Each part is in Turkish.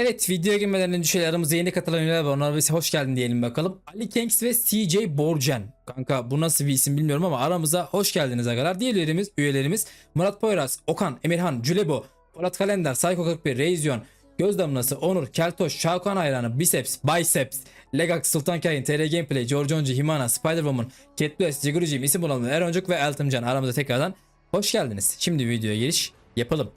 Evet videoya girmeden önce şöyle aramıza yeni katılan üyeler var. Onlara bir hoş geldin diyelim bakalım. Ali Kengs ve CJ Borgen. Kanka bu nasıl bir isim bilmiyorum ama aramıza hoş geldiniz arkadaşlar. Diğer üyelerimiz, Murat Poyraz, Okan, Emirhan, Cülebo, Polat Kalender, Psycho 41, Reizyon, Göz Damlası, Onur, Keltoş, Şakan Hayranı, Biceps, Biceps, Legax, Sultan Kain, TR Gameplay, George Oncu, Himana, Spider-Woman, Catbless, Jigurucim, isim bulalım, Eroncuk ve Eltimcan aramıza tekrardan hoş geldiniz. Şimdi videoya giriş yapalım.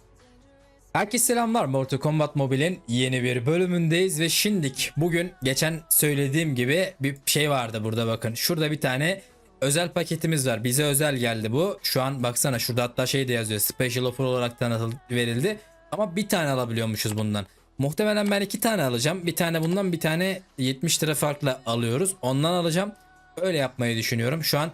Herkese selamlar Mortal Kombat Mobile'in yeni bir bölümündeyiz ve şimdik bugün geçen söylediğim gibi bir şey vardı burada bakın. Şurada bir tane özel paketimiz var. Bize özel geldi bu. Şu an baksana şurada hatta şey de yazıyor. Special offer olarak tanıtıldı verildi. Ama bir tane alabiliyormuşuz bundan. Muhtemelen ben iki tane alacağım. Bir tane bundan bir tane 70 lira farkla alıyoruz. Ondan alacağım. Öyle yapmayı düşünüyorum. Şu an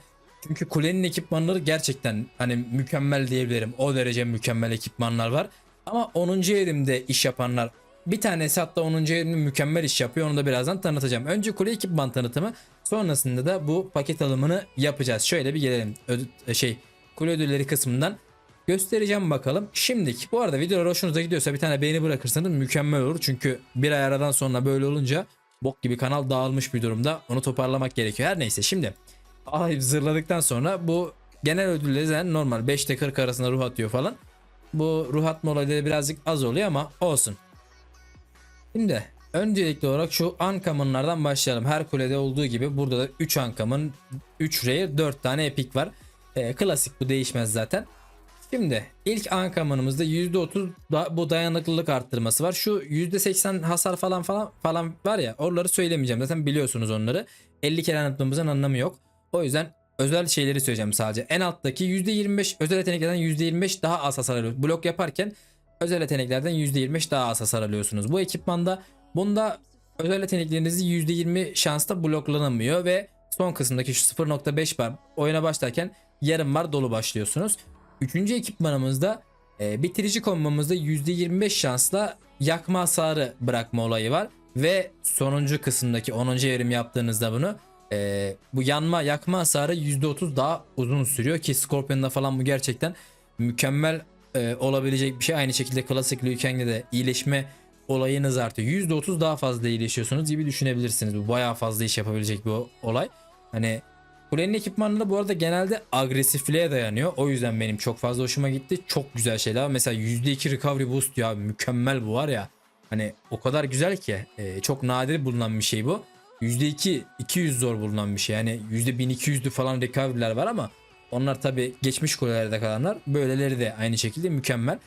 çünkü kulenin ekipmanları gerçekten hani mükemmel diyebilirim. O derece mükemmel ekipmanlar var. Ama 10. elimde iş yapanlar bir tanesi hatta 10. elimde mükemmel iş yapıyor. Onu da birazdan tanıtacağım. Önce kule ekipman tanıtımı sonrasında da bu paket alımını yapacağız. Şöyle bir gelelim. Ödü- şey kule ödülleri kısmından göstereceğim bakalım. Şimdilik bu arada videolar hoşunuza gidiyorsa bir tane beğeni bırakırsanız mükemmel olur. Çünkü bir ay aradan sonra böyle olunca bok gibi kanal dağılmış bir durumda. Onu toparlamak gerekiyor. Her neyse şimdi Ay zırladıktan sonra bu genel ödülleri zaten normal 5'te 40 arasında ruh atıyor falan. Bu ruh atma olayları birazcık az oluyor ama olsun. Şimdi öncelikli olarak şu uncommон'lardan başlayalım. Her kulede olduğu gibi burada da 3 uncommon, 3 rare, 4 tane epic var. Ee, klasik bu değişmez zaten. Şimdi ilk uncommon'ımızda %30 da, bu dayanıklılık arttırması var. Şu %80 hasar falan falan falan var ya oraları söylemeyeceğim. Zaten biliyorsunuz onları. 50 kere anlatmamızın anlamı yok. O yüzden özel şeyleri söyleyeceğim sadece. En alttaki %25 özel yeteneklerden %25 daha az hasar alıyorsunuz. Blok yaparken özel yeteneklerden %25 daha az hasar alıyorsunuz. Bu ekipmanda bunda özel yeteneklerinizi %20 şansla bloklanamıyor ve son kısımdaki şu 0.5 bar oyuna başlarken yarım var dolu başlıyorsunuz. Üçüncü ekipmanımızda e, bitirici kombomuzda %25 şansla yakma hasarı bırakma olayı var. Ve sonuncu kısımdaki 10. evrim yaptığınızda bunu e, bu yanma yakma hasarı %30 daha uzun sürüyor ki Scorpion'da falan bu gerçekten mükemmel e, olabilecek bir şey. Aynı şekilde klasik Liu de iyileşme olayınız artıyor. %30 daha fazla iyileşiyorsunuz gibi düşünebilirsiniz. Bu bayağı fazla iş yapabilecek bir olay. Hani Kulenin ekipmanı da bu arada genelde agresifliğe dayanıyor. O yüzden benim çok fazla hoşuma gitti. Çok güzel şeyler. Mesela %2 recovery boost ya mükemmel bu var ya. Hani o kadar güzel ki e, çok nadir bulunan bir şey bu. %2 200 zor bulunan bir şey. Yani %1200'lü falan recovery'ler var ama onlar tabi geçmiş kulelerde kalanlar. Böyleleri de aynı şekilde mükemmel.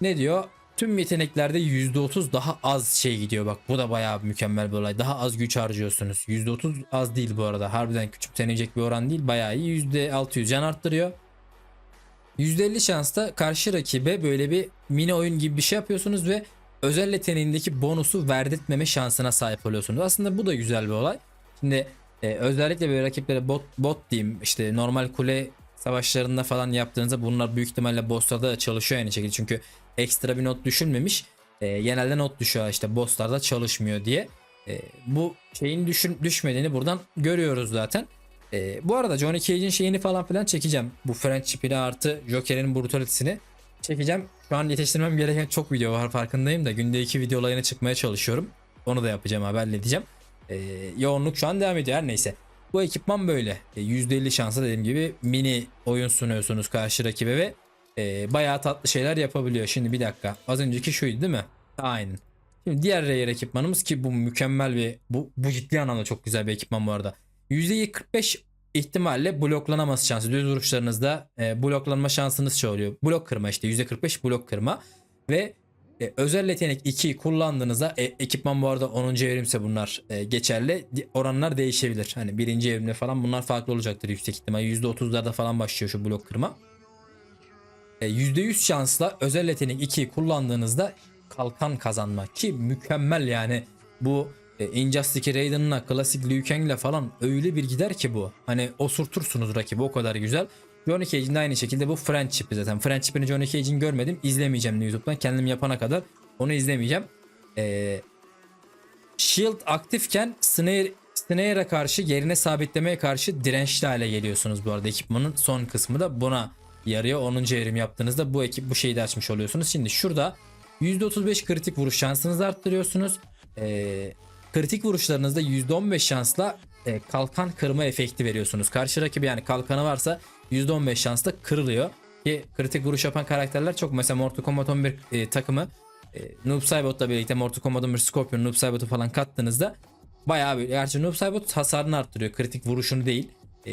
Ne diyor? Tüm yeteneklerde %30 daha az şey gidiyor bak bu da bayağı mükemmel bir olay. Daha az güç harcıyorsunuz. %30 az değil bu arada. Harbiden küçümsenecek bir oran değil. Bayağı iyi. %600 can arttırıyor. %50 şansla karşı rakibe böyle bir mini oyun gibi bir şey yapıyorsunuz ve özel yeteneğindeki bonusu verdirtmeme şansına sahip oluyorsunuz. Aslında bu da güzel bir olay. Şimdi e, özellikle böyle rakiplere bot bot diyeyim işte normal kule savaşlarında falan yaptığınızda bunlar büyük ihtimalle bosslarda da çalışıyor aynı şekilde. Çünkü ekstra bir not düşünmemiş. E, genelde not düşüyor işte bosslarda çalışmıyor diye. E, bu şeyin düşün, düşmediğini buradan görüyoruz zaten. E, bu arada Johnny Cage'in şeyini falan filan çekeceğim. Bu Friendship'ini artı Joker'in brutality'sini çekeceğim. Şu an yetiştirmem gereken çok video var farkındayım da günde iki video olayına çıkmaya çalışıyorum. Onu da yapacağım haberledeceğim. E, yoğunluk şu an devam ediyor her neyse. Bu ekipman böyle. E, %50 şansa dediğim gibi mini oyun sunuyorsunuz karşı rakibe ve e, bayağı tatlı şeyler yapabiliyor. Şimdi bir dakika. Az önceki şuydu değil mi? Aynen. Şimdi diğer Rare ekipmanımız ki bu mükemmel bir bu, bu ciddi anlamda çok güzel bir ekipman bu arada. %45 ihtimalle bloklanaması şansı. Düz vuruşlarınızda e, bloklanma şansınız şey oluyor. Blok kırma işte %45 blok kırma ve e, özel yetenek 2 kullandığınızda e, ekipman bu arada 10. evrimse bunlar e, geçerli. Oranlar değişebilir. Hani birinci evrimde falan bunlar farklı olacaktır yüksek ihtimal. %30'larda falan başlıyor şu blok kırma. E, %100 şansla özel yetenek 2'yi kullandığınızda kalkan kazanma ki mükemmel yani bu e, Injustice Raiden'la klasik Liu Kang'le falan öyle bir gider ki bu. Hani osurtursunuz rakibi o kadar güzel. Johnny Cage'in de aynı şekilde bu Friendship'i zaten. Friendship'ini Johnny Cage'in görmedim. izlemeyeceğim YouTube'dan. Kendim yapana kadar onu izlemeyeceğim. Ee, Shield aktifken Snare, Snare'a karşı yerine sabitlemeye karşı dirençli hale geliyorsunuz bu arada. Ekipmanın son kısmı da buna yarıyor. 10. evrim yaptığınızda bu ekip bu şeyi de açmış oluyorsunuz. Şimdi şurada %35 kritik vuruş şansınızı arttırıyorsunuz. Ee, kritik vuruşlarınızda %15 şansla e, kalkan kırma efekti veriyorsunuz. Karşı rakibi yani kalkanı varsa %15 şansla kırılıyor. Ki kritik vuruş yapan karakterler çok. Mesela Mortal Kombat 11 e, takımı e, Noob Saibot'la birlikte Mortal Kombat 11 Scorpion Noob Saibot'u falan kattığınızda bayağı bir gerçi Noob Saibot hasarını arttırıyor. Kritik vuruşunu değil. E,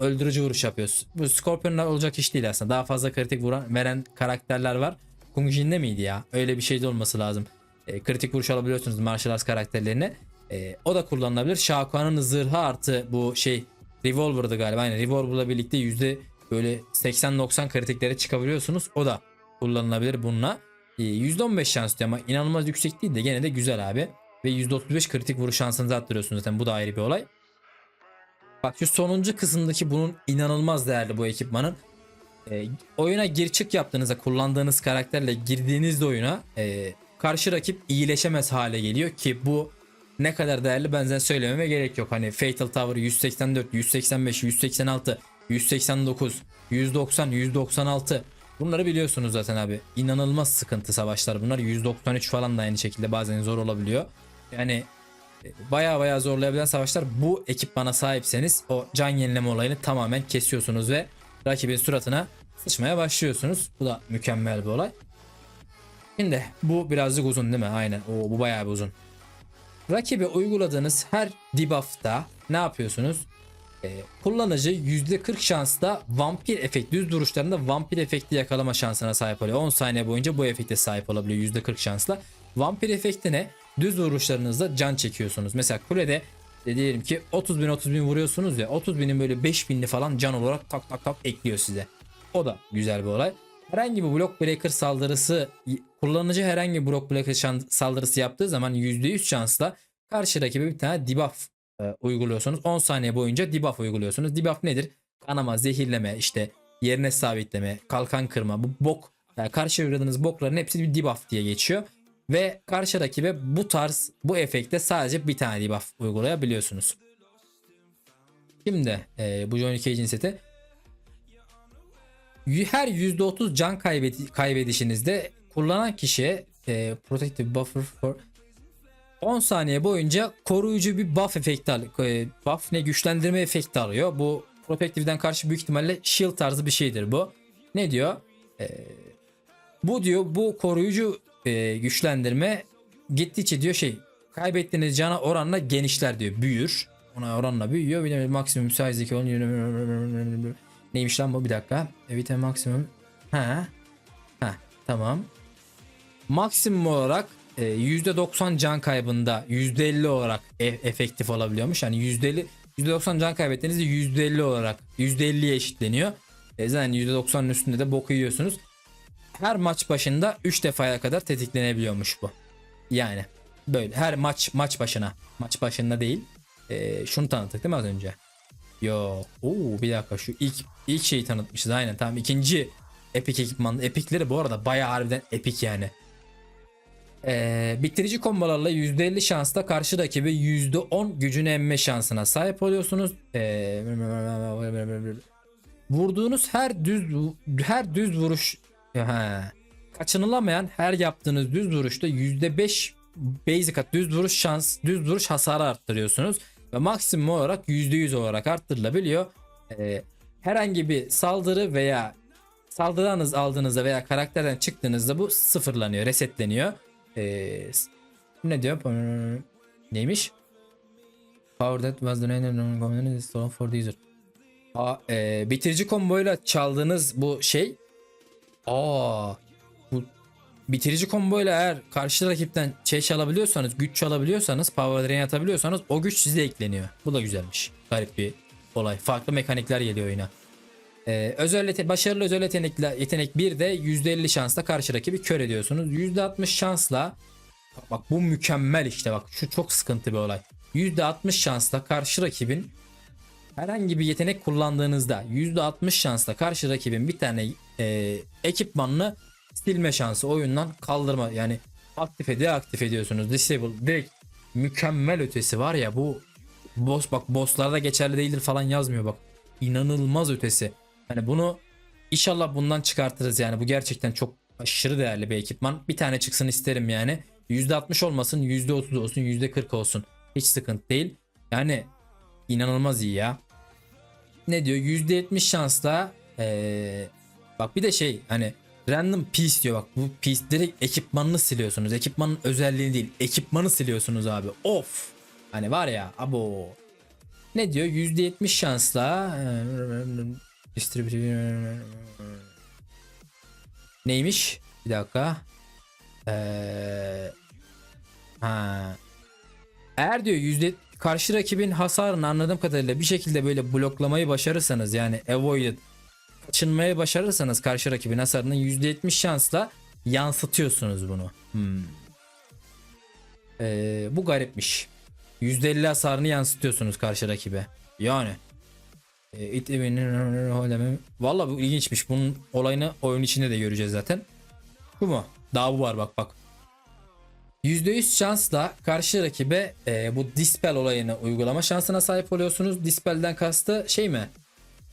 öldürücü vuruş yapıyoruz. Bu Scorpion'lar olacak iş değil aslında. Daha fazla kritik vuran veren karakterler var. Kung Jin'de miydi ya? Öyle bir şey de olması lazım. E, kritik vuruş alabiliyorsunuz martial arts karakterlerine. E, o da kullanılabilir. Shao Kahn'ın zırhı artı bu şey Revolver'dı galiba. Aynen Revolver'la birlikte yüzde böyle 80-90 kritiklere çıkabiliyorsunuz. O da kullanılabilir bununla. E, %15 şans ama inanılmaz yüksek değil de gene de güzel abi. Ve %35 kritik vuruş şansınızı arttırıyorsunuz zaten bu da ayrı bir olay. Bak şu sonuncu kısımdaki bunun inanılmaz değerli bu ekipmanın. E, oyuna gir çık yaptığınızda kullandığınız karakterle girdiğinizde oyuna e, karşı rakip iyileşemez hale geliyor ki bu ne kadar değerli ben size söylememe gerek yok. Hani Fatal Tower 184, 185, 186, 189, 190, 196 bunları biliyorsunuz zaten abi. İnanılmaz sıkıntı savaşlar bunlar. 193 falan da aynı şekilde bazen zor olabiliyor. Yani baya baya zorlayabilen savaşlar bu ekipmana sahipseniz o can yenileme olayını tamamen kesiyorsunuz ve rakibin suratına sıçmaya başlıyorsunuz. Bu da mükemmel bir olay. Şimdi bu birazcık uzun değil mi? Aynen. O bu bayağı bir uzun. Rakibe uyguladığınız her debuff'ta ne yapıyorsunuz? Ee, kullanıcı %40 şansla vampir efekt düz duruşlarında vampir efekti yakalama şansına sahip oluyor. 10 saniye boyunca bu efekte sahip olabiliyor %40 şansla. Vampir efekti ne? Düz vuruşlarınızda can çekiyorsunuz. Mesela kulede e, diyelim ki 30 bin 30 bin vuruyorsunuz ya 30 binin böyle 5 binli falan can olarak tak tak tak ekliyor size. O da güzel bir olay. Herhangi bir block breaker saldırısı kullanıcı herhangi bir block breaker saldırısı yaptığı zaman %100 şansla karşı rakibe bir tane debuff e, uyguluyorsunuz. 10 saniye boyunca debuff uyguluyorsunuz. Debuff nedir? Kanama, zehirleme, işte yerine sabitleme, kalkan kırma, bu bok yani karşı uğradığınız bokların hepsi bir debuff diye geçiyor. Ve karşı rakibe bu tarz bu efekte sadece bir tane debuff uygulayabiliyorsunuz. Şimdi e, bu Johnny Cage'in seti her %30 can kaybedi- kaybedişinizde kullanan kişiye e, protective buffer for 10 saniye boyunca koruyucu bir buff efekti e, buff ne güçlendirme efekti alıyor. Bu protective'den karşı büyük ihtimalle shield tarzı bir şeydir bu. Ne diyor? E, bu diyor bu koruyucu e, güçlendirme gittikçe diyor şey kaybettiğiniz cana oranla genişler diyor. Büyür. Ona oranla büyüyor. Bir de maksimum size Neymiş lan bu bir dakika. Evite maksimum. Ha. Ha tamam. Maksimum olarak e, %90 can kaybında %50 olarak e- efektif olabiliyormuş. Yani %50 %90 can kaybettiğinizde %50 olarak %50'ye eşitleniyor. E zaten %90'ın üstünde de boku yiyorsunuz. Her maç başında 3 defaya kadar tetiklenebiliyormuş bu. Yani böyle her maç maç başına. Maç başında değil. E, şunu tanıttık değil mi az önce? Yo. Oo bir dakika şu ilk ilk şeyi tanıtmışız aynen tamam ikinci epic ekipman epikleri bu arada bayağı harbiden epik yani. Ee, bitirici kombolarla %50 şansla karşı rakibi %10 gücünü emme şansına sahip oluyorsunuz. Ee, vurduğunuz her düz her düz vuruş ha, kaçınılamayan her yaptığınız düz vuruşta %5 basic düz vuruş şans düz vuruş hasarı arttırıyorsunuz ve maksimum olarak %100 olarak arttırılabiliyor. Ee, herhangi bir saldırı veya saldırınız aldığınızda veya karakterden çıktığınızda bu sıfırlanıyor, resetleniyor. Ee, ne diyor? Neymiş? Power that was the name of for the user. Aa, e, bitirici komboyla çaldığınız bu şey Aa, bitirici komboyla eğer karşı rakipten şey çalabiliyorsanız, güç çalabiliyorsanız, power drain atabiliyorsanız o güç size ekleniyor. Bu da güzelmiş. Garip bir olay. Farklı mekanikler geliyor oyuna. Ee, özel başarılı özel yetenekle yetenek 1 de %50 şansla karşı rakibi kör ediyorsunuz. %60 şansla bak bu mükemmel işte bak şu çok sıkıntı bir olay. %60 şansla karşı rakibin herhangi bir yetenek kullandığınızda %60 şansla karşı rakibin bir tane e, ekipmanını silme şansı oyundan kaldırma yani aktif deaktif ediyorsunuz disable direkt mükemmel ötesi var ya bu boss bak bosslarda geçerli değildir falan yazmıyor bak inanılmaz ötesi hani bunu inşallah bundan çıkartırız yani bu gerçekten çok aşırı değerli bir ekipman. Bir tane çıksın isterim yani. %60 olmasın, %30 olsun, %40 olsun. Hiç sıkıntı değil. Yani inanılmaz iyi ya. Ne diyor? %70 şansla ee, bak bir de şey hani random piece diyor bak bu piece direkt ekipmanını siliyorsunuz. Ekipmanın özelliğini değil ekipmanı siliyorsunuz abi. Of. Hani var ya abo. Ne diyor? %70 şansla distribütör neymiş? Bir dakika. Ee, ha. Eğer diyor yüzde karşı rakibin hasarını anladığım kadarıyla bir şekilde böyle bloklamayı başarırsanız yani avoid kaçınmayı başarırsanız karşı rakibin hasarının %70 şansla yansıtıyorsunuz bunu. Hmm. Ee, bu garipmiş. %50 hasarını yansıtıyorsunuz karşı rakibe. Yani. E, it Valla bu ilginçmiş. Bunun olayını oyun içinde de göreceğiz zaten. Bu mu? Daha bu var bak bak. %100 şansla karşı rakibe e, bu dispel olayını uygulama şansına sahip oluyorsunuz. Dispel'den kastı şey mi?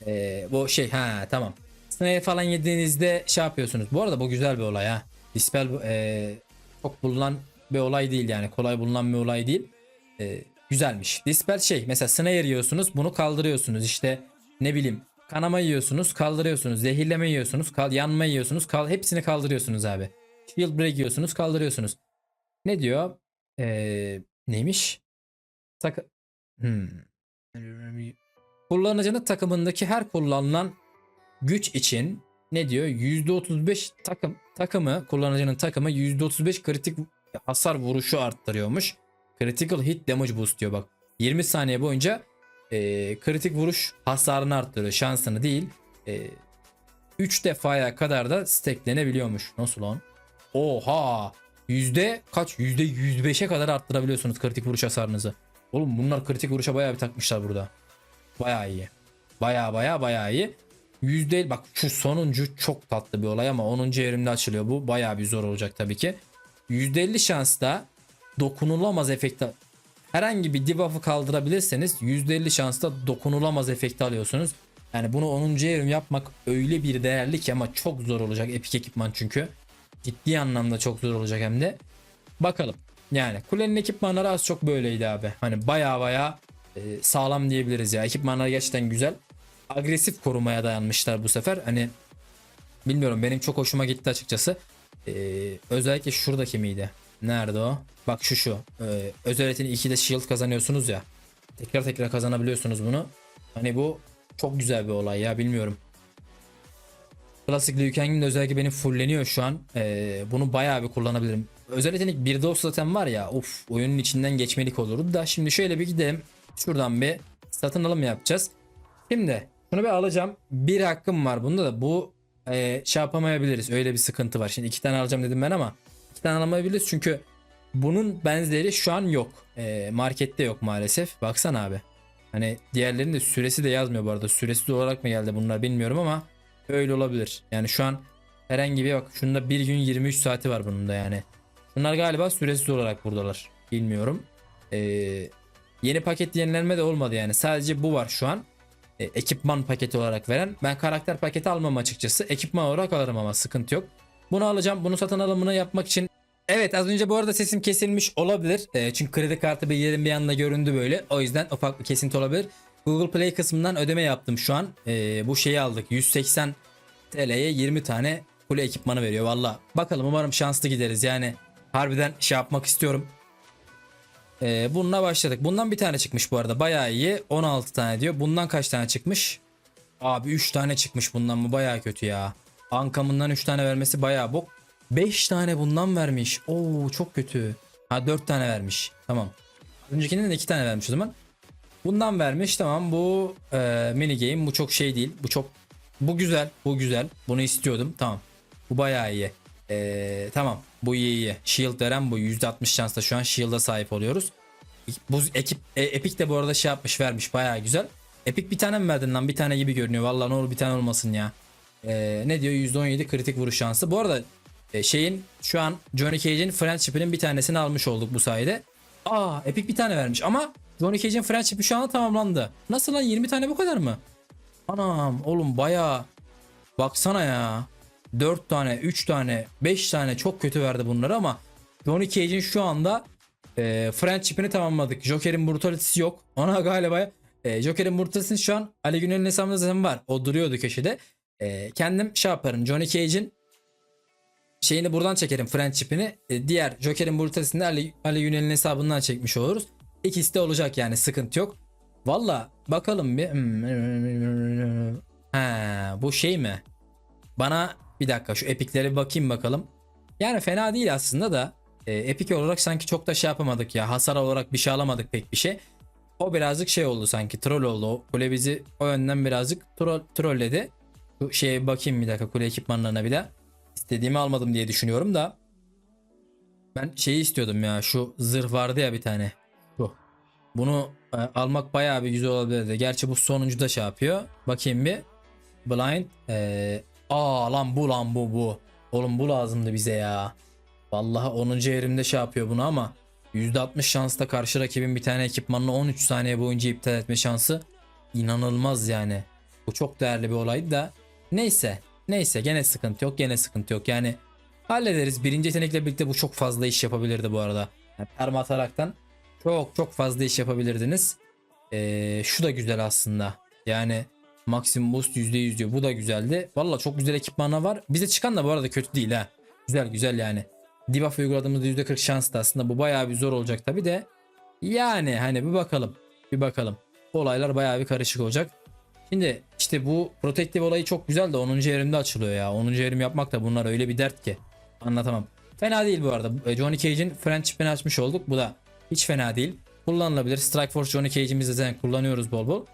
E, bu şey ha tamam. Snare falan yediğinizde şey yapıyorsunuz. Bu arada bu güzel bir olay ha. Dispel e, çok bulunan bir olay değil yani. Kolay bulunan bir olay değil. E, güzelmiş. Dispel şey mesela snare yiyorsunuz bunu kaldırıyorsunuz. İşte ne bileyim kanama yiyorsunuz kaldırıyorsunuz. Zehirleme yiyorsunuz kal yanma yiyorsunuz. Kal hepsini kaldırıyorsunuz abi. Shield break yiyorsunuz kaldırıyorsunuz. Ne diyor? Ee, neymiş? Tak hmm. Kullanıcının takımındaki her kullanılan güç için ne diyor? %35 takım takımı kullanıcının takımı %35 kritik hasar vuruşu arttırıyormuş. Critical hit damage boost diyor bak. 20 saniye boyunca e, kritik vuruş hasarını arttırıyor. Şansını değil. E, 3 defaya kadar da stacklenebiliyormuş. Nasıl lan? Oha! Yüzde kaç? Yüzde 105'e kadar arttırabiliyorsunuz kritik vuruş hasarınızı. Oğlum bunlar kritik vuruşa bayağı bir takmışlar burada. Bayağı iyi. Bayağı bayağı bayağı iyi. Yüzde bak şu sonuncu çok tatlı bir olay ama 10. evrimde açılıyor bu. Bayağı bir zor olacak tabii ki. %50 şansla dokunulamaz efekti herhangi bir debuff'ı kaldırabilirseniz %50 şansla dokunulamaz efekti alıyorsunuz. Yani bunu 10. evrim yapmak öyle bir değerli ki ama çok zor olacak epik ekipman çünkü. Ciddi anlamda çok zor olacak hem de. Bakalım. Yani kulenin ekipmanları az çok böyleydi abi. Hani baya baya e, sağlam diyebiliriz ya. Ekipmanlar gerçekten güzel. Agresif korumaya dayanmışlar bu sefer. Hani bilmiyorum benim çok hoşuma gitti açıkçası. E, özellikle şuradaki miydi? Nerede o? Bak şu şu. E, özellikle 2'de shield kazanıyorsunuz ya. Tekrar tekrar kazanabiliyorsunuz bunu. Hani bu çok güzel bir olay ya bilmiyorum. Klasik Liu Kang'in de özellikle benim fulleniyor şu an. Ee, bunu bayağı bir kullanabilirim. Özel yetenek 1'de olsa zaten var ya of oyunun içinden geçmelik olurdu da şimdi şöyle bir gidelim. Şuradan bir satın alım yapacağız. Şimdi şunu bir alacağım. Bir hakkım var bunda da bu e, şey yapamayabiliriz. Öyle bir sıkıntı var. Şimdi iki tane alacağım dedim ben ama iki tane alamayabiliriz çünkü bunun benzeri şu an yok. E, markette yok maalesef. Baksana abi. Hani diğerlerinin de süresi de yazmıyor bu arada. Süresiz olarak mı geldi bunlar bilmiyorum ama öyle olabilir. Yani şu an herhangi bir bak şunda bir gün 23 saati var bunun da yani. Bunlar galiba süresiz olarak buradalar. Bilmiyorum. Ee, yeni paket yenilenme de olmadı yani. Sadece bu var şu an. Ee, ekipman paketi olarak veren. Ben karakter paketi almam açıkçası. Ekipman olarak alırım ama sıkıntı yok. Bunu alacağım. Bunu satın alımını yapmak için Evet az önce bu arada sesim kesilmiş olabilir. Ee, çünkü kredi kartı bilgilerim bir anda göründü böyle. O yüzden ufak bir kesinti olabilir. Google Play kısmından ödeme yaptım şu an. Ee, bu şeyi aldık. 180 TL'ye 20 tane kule ekipmanı veriyor valla. Bakalım umarım şanslı gideriz. Yani harbiden şey yapmak istiyorum. Ee, bununla başladık. Bundan bir tane çıkmış bu arada. Bayağı iyi. 16 tane diyor. Bundan kaç tane çıkmış? Abi 3 tane çıkmış bundan mı? Bayağı kötü ya. Ankamından 3 tane vermesi bayağı bok. 5 tane bundan vermiş. Oo çok kötü. Ha 4 tane vermiş. Tamam. Öncekinden de 2 tane vermiş o zaman. Bundan vermiş tamam bu e, mini game bu çok şey değil. Bu çok bu güzel bu güzel. Bunu istiyordum tamam. Bu bayağı iyi. E, tamam bu iyi iyi. Shield veren bu %60 şansla şu an Shield'a sahip oluyoruz. Bu ekip e, Epic de bu arada şey yapmış vermiş bayağı güzel. Epic bir tane mi verdin lan bir tane gibi görünüyor. Vallahi ne olur bir tane olmasın ya. E, ne diyor %17 kritik vuruş şansı. Bu arada e, şeyin şu an Johnny Cage'in Friendship'inin bir tanesini almış olduk bu sayede. Aa Epic bir tane vermiş ama Johnny Cage'in Friendship'i şu anda tamamlandı. Nasıl lan 20 tane bu kadar mı? Anam oğlum baya baksana ya. 4 tane, 3 tane, 5 tane çok kötü verdi bunları ama Johnny Cage'in şu anda e, friendship'ini tamamladık. Joker'in brutality'si yok. Ona galiba e, Joker'in brutality'si şu an Ali Günel'in hesabında zaten var. O duruyordu köşede. E, kendim şey yaparım. Johnny Cage'in şeyini buradan çekerim friendship'ini. E, diğer Joker'in brutality'sini Ali, Ali Günel'in hesabından çekmiş oluruz. İkisi de olacak yani sıkıntı yok. Valla bakalım bir. Hmm. Ha, bu şey mi? Bana bir dakika şu epiklere bakayım bakalım. Yani fena değil aslında da e, epik olarak sanki çok da şey yapamadık ya. Hasar olarak bir şey alamadık pek bir şey. O birazcık şey oldu sanki troll oldu. Kule bizi o yönden birazcık troll, trolledi. Şu şeye bakayım bir dakika kule ekipmanlarına bir de. İstediğimi almadım diye düşünüyorum da. Ben şeyi istiyordum ya şu zırh vardı ya bir tane. Bu. Bunu e, almak bayağı bir güzel olabilirdi. Gerçi bu sonuncu da şey yapıyor. Bakayım bir. Blind. E, aa lan bu lan bu bu. Oğlum bu lazımdı bize ya. Vallahi 10. evrimde şey yapıyor bunu ama %60 şansla karşı rakibin bir tane ekipmanını 13 saniye boyunca iptal etme şansı inanılmaz yani. Bu çok değerli bir olaydı da. Neyse. Neyse gene sıkıntı yok. Gene sıkıntı yok. Yani hallederiz. Birinci yetenekle birlikte bu çok fazla iş yapabilirdi bu arada. Yani perma ataraktan çok çok fazla iş yapabilirdiniz. Ee, şu da güzel aslında. Yani maksimum boost %100 diyor. Bu da güzeldi. Valla çok güzel ekipmanlar var. Bize çıkan da bu arada kötü değil ha. Güzel güzel yani. Debuff uyguladığımızda %40 şans da aslında bu bayağı bir zor olacak tabi de. Yani hani bir bakalım. Bir bakalım. Olaylar bayağı bir karışık olacak. Şimdi işte bu protective olayı çok güzel de 10. evrimde açılıyor ya. 10. evrim yapmak da bunlar öyle bir dert ki. Anlatamam. Fena değil bu arada. E, Johnny Cage'in friendship'ini açmış olduk. Bu da hiç fena değil. Kullanılabilir. Strike Force Johnny Cage'imizi zaten kullanıyoruz bol bol.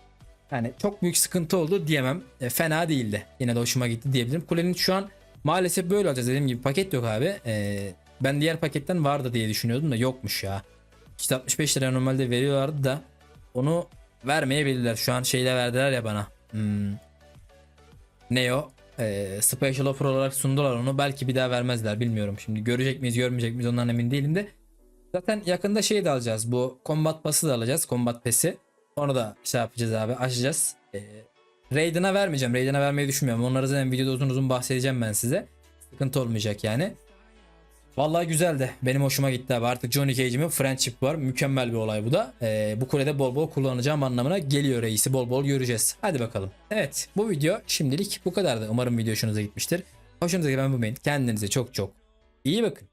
Yani çok büyük sıkıntı oldu diyemem. E, fena değildi. Yine de hoşuma gitti diyebilirim. Kulenin şu an maalesef böyle olacağız. Dediğim gibi paket yok abi. E, ben diğer paketten vardı diye düşünüyordum da yokmuş ya. İşte 65 lira normalde veriyorlardı da onu vermeyebilirler. Şu an şeyle verdiler ya bana. Hmm. Ne o? Ee, special offer olarak sundular onu. Belki bir daha vermezler bilmiyorum. Şimdi görecek miyiz görmeyecek miyiz ondan emin değilim de. Zaten yakında şey de alacağız. Bu combat pass'ı da alacağız. Combat pass'i. Onu da şey yapacağız abi açacağız. Ee, Raiden'a vermeyeceğim. Raiden'a vermeyi düşünmüyorum. Onları zaten videoda uzun uzun bahsedeceğim ben size. Sıkıntı olmayacak yani. Vallahi güzeldi. Benim hoşuma gitti abi. Artık Johnny Cage'imin friendship var. Mükemmel bir olay bu da. Ee, bu kulede bol bol kullanacağım anlamına geliyor reisi. Bol bol göreceğiz. Hadi bakalım. Evet bu video şimdilik bu kadardı. Umarım video hoşunuza gitmiştir. Hoşunuza giden bu beğenin. Kendinize çok çok iyi bakın.